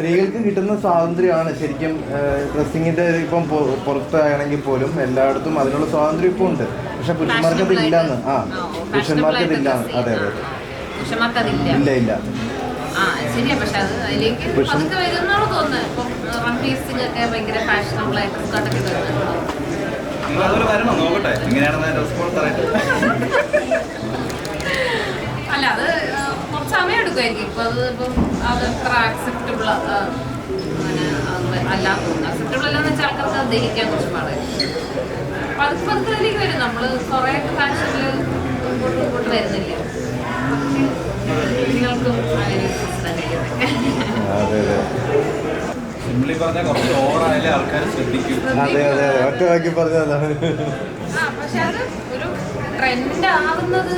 സ്ത്രീകൾക്ക് കിട്ടുന്ന സ്വാതന്ത്ര്യമാണ്. ശരിക്കും ഡ്രസ്സിങ്ങിന്റെ ഇപ്പം പുറത്താണെങ്കിൽ പോലും എല്ലായിടത്തും അതിനുള്ള സ്വാതന്ത്ര്യം ഇപ്പൊ ഉണ്ട്. പക്ഷെ പുരുഷന്മാർക്ക് അത് ഇല്ലാന്ന്. ആ പുരുഷന്മാർക്ക് അത് ഇല്ലാന്ന്. അതെ അതെ ഇല്ല ഇല്ല. അല്ല അത് എടുക്കുമായിരിക്കും ഇപ്പൊ അത് ഇപ്പം അത് അത്ര ആക്സെപ്റ്റബിൾ അല്ല. ആക്സെപ്റ്റബിൾ അല്ലെന്ന് വെച്ചാൽ ആൾക്കാർക്ക് അത് ദഹിക്കാൻ കുറച്ച് പാടായിരിക്കും പതുക്കെ പതുക്കെ അതിലേക്ക് വരും. നമ്മൾ കുറേ ഫാഷനിൽ മുമ്പോട്ട് മുമ്പോട്ട് വരുന്നില്ല. കുട്ടികൾക്കും സിംപ്ലി പറഞ്ഞാൽ കുറച്ച് ഓവറായാലേ ആൾക്കാർ ശ്രദ്ധിക്കും. അതെ അതെ. ഒറ്റ വാക്കി പറഞ്ഞതാണ്. പക്ഷെ അത് ഒരു ട്രെൻഡ് ആവുന്നത്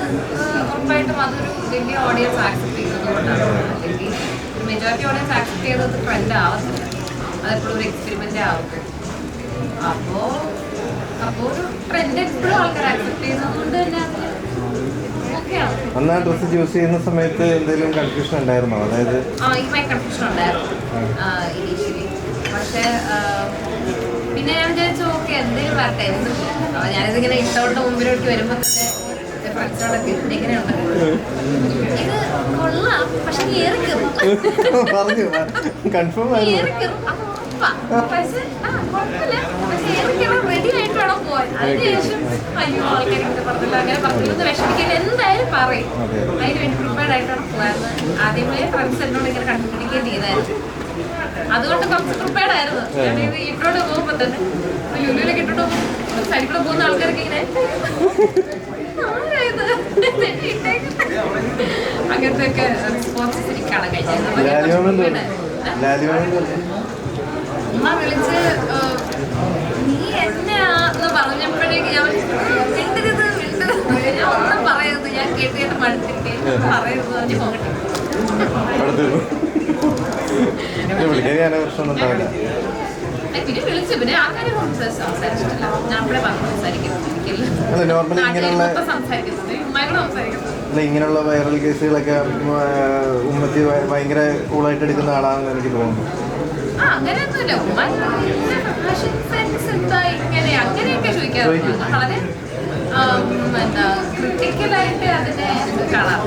ഉറപ്പായിട്ടും അതൊരു വലിയ ഓഡിയൻസ് ആക്സെപ്റ്റ് ചെയ്യുന്നത് കൊണ്ടാണ്. അല്ലെങ്കിൽ മെജോറിറ്റി ഓഡിയൻസ് ആക്സെപ്റ്റ് ചെയ്തത് ട്രെൻഡ് ആവുന്നില്ല അതെപ്പോഴും ഒരു എക്സ്പെരിമെന്റ് ആവും അപ്പോ അപ്പോ ഒരു ട്രെൻഡ് എപ്പോഴും ആൾക്കാർ ആക്സെപ്റ്റ് ചെയ്യുന്നത് കൊണ്ട് തന്നെ അത് അന്ന് ആ ഡ്രസ്സ് ചൂസ് ചെയ്യുന്ന സമയത്ത് എന്തെങ്കിലും കൺഫ്യൂഷൻ ഉണ്ടായിരുന്നോ? അതായത് ആ ഈ കൺഫ്യൂഷൻ ഉണ്ടായിരുന്നു. ഇനീഷ്യലി പക്ഷേ പിന്നെ ഞാൻ വിചാരിച്ചു ഓക്കെ എന്തെങ്കിലും വരട്ടെ എന്ത് ആ, ഞാനിതിങ്ങനെ ഇട്ടോട്ട് മുമ്പിലോട്ട് വരുമ്പോൾ തന്നെ ഫ്രണ്ട്സോടൊക്കെ എങ്ങനെയുണ്ട് ഇത് കൊള്ളാം പക്ഷെ ഏറി കയറും പറഞ്ഞു. കൺഫേം ആയിരുന്നു. ഏറി കയറും അത് ഉറപ്പാ പക്ഷെ ആ കുഴപ്പമില്ല പക്ഷെ ഏറി കയറാൻ റെഡി ആയിട്ട് വേണം പോവാൻ അതിനുശേഷം അയ്യോ ആൾക്കാർ ഇങ്ങനെ പറഞ്ഞില്ല. അങ്ങനെ പറഞ്ഞില്ലെന്ന് വിഷമിക്കില്ല എന്തായാലും പറയും. അതെ. അതിന് വേണ്ടി പ്രിപ്പയർഡ് ആയിട്ടാണ് പോകാറുള്ളത് ആദ്യമേ ഫ്രണ്ട്സ് എന്നോട് ഇങ്ങനെ കണ്ടുപിടിക്കുകയും ചെയ്തായിരുന്നു. അതുകൊണ്ട് കുറച്ച് പ്രിപ്പയർഡ് ആയിരുന്നു. ഞാൻ ഇത് ഇട്ടോണ്ട് പോകുമ്പോ തന്നെ ലുലുവിലൊക്കെ ഇട്ടോണ്ട് പോകും സൈഡിൽ പോകുന്ന ആൾക്കാരൊക്കെ ഇങ്ങനെ. അങ്ങനത്തെ ഒക്കെ റെസ്പോൺസസ് എനിക്ക് കാണാൻ വിളിച്ച് ഏഹ്, നീ പറഞ്ഞപ്പോഴേക്ക് ഞാൻ വിളിച്ചു, മിണ്ടരുത് മിണ്ടരുത്. ഞാൻ ഒന്നും പറയരുത്. ഞാൻ കേട്ട് കേട്ട് മടുത്തിരിക്കേ പറയരുത് പറഞ്ഞു പോകട്ടെ അടുത്ത് വിളിക്കാൻ ഞാൻ പ്രശ്നമൊന്നും ഉണ്ടാവില്ല ഏയ് പിന്നെ വിളിച്ചു പിന്നെ ആൾക്കാരെ സംസാരിച്ചിട്ടില്ല ഞാൻ അവിടെ പറഞ്ഞു സംസാരിക്കുന്നത് എനിക്കില്ല അല്ല നോർമലി ഇങ്ങനെയുള്ള അല്ല ഇങ്ങനെയുള്ള വൈറൽ കേസുകളൊക്കെ ഉമ്മത്തി ഭയങ്കര കൂളായിട്ട് എടുക്കുന്ന ആളാണെന്ന് എനിക്ക് തോന്നുന്നു. ആ അങ്ങനെയൊന്നുമില്ല. ഉമ്മ ഫാഷൻ സെൻസ് എന്താ ഇങ്ങനെ അങ്ങനെയൊക്കെ ചോദിക്കാറുണ്ട്. ചോദിക്കും. വളരെ എന്താ ക്രിട്ടിക്കലായിട്ട് അതിനെ കാണാം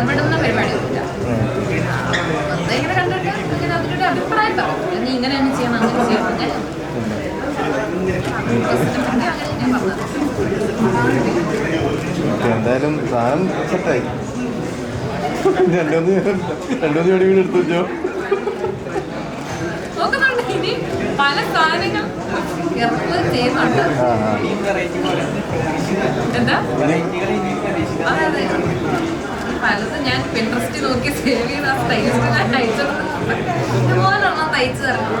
ഇടപെടുന്ന പരിപാടിയൊന്നുമില്ല ഇങ്ങനെ കണ്ടിട്ട് ഇങ്ങനെ അതിനൊരു അഭിപ്രായം പറയും. നീ ഇങ്ങനെ തന്നെ ചെയ്യണം അങ്ങനെ ചെയ്യണം. അങ്ങനെ അങ്ങനെ ഞാൻ പറഞ്ഞത്. ഓക്കെ, എന്തായാലും സാധനം സെറ്റായി. രണ്ടുമൂന്ന് ജോഡി വീട് എടുത്തു വെച്ചോ. പല സാധനങ്ങൾ ചെയ്യുന്നുണ്ട്. എന്താ? പലതും ഞാൻ പിൻട്രസ്റ്റ് നോക്കി സേവ് ചെയ്ത് ആ സ്റ്റൈലിസ്റ്റ് ഞാൻ ഇതുപോലെ ഇതുപോലെയുള്ള തയ്ച്ചു തരണം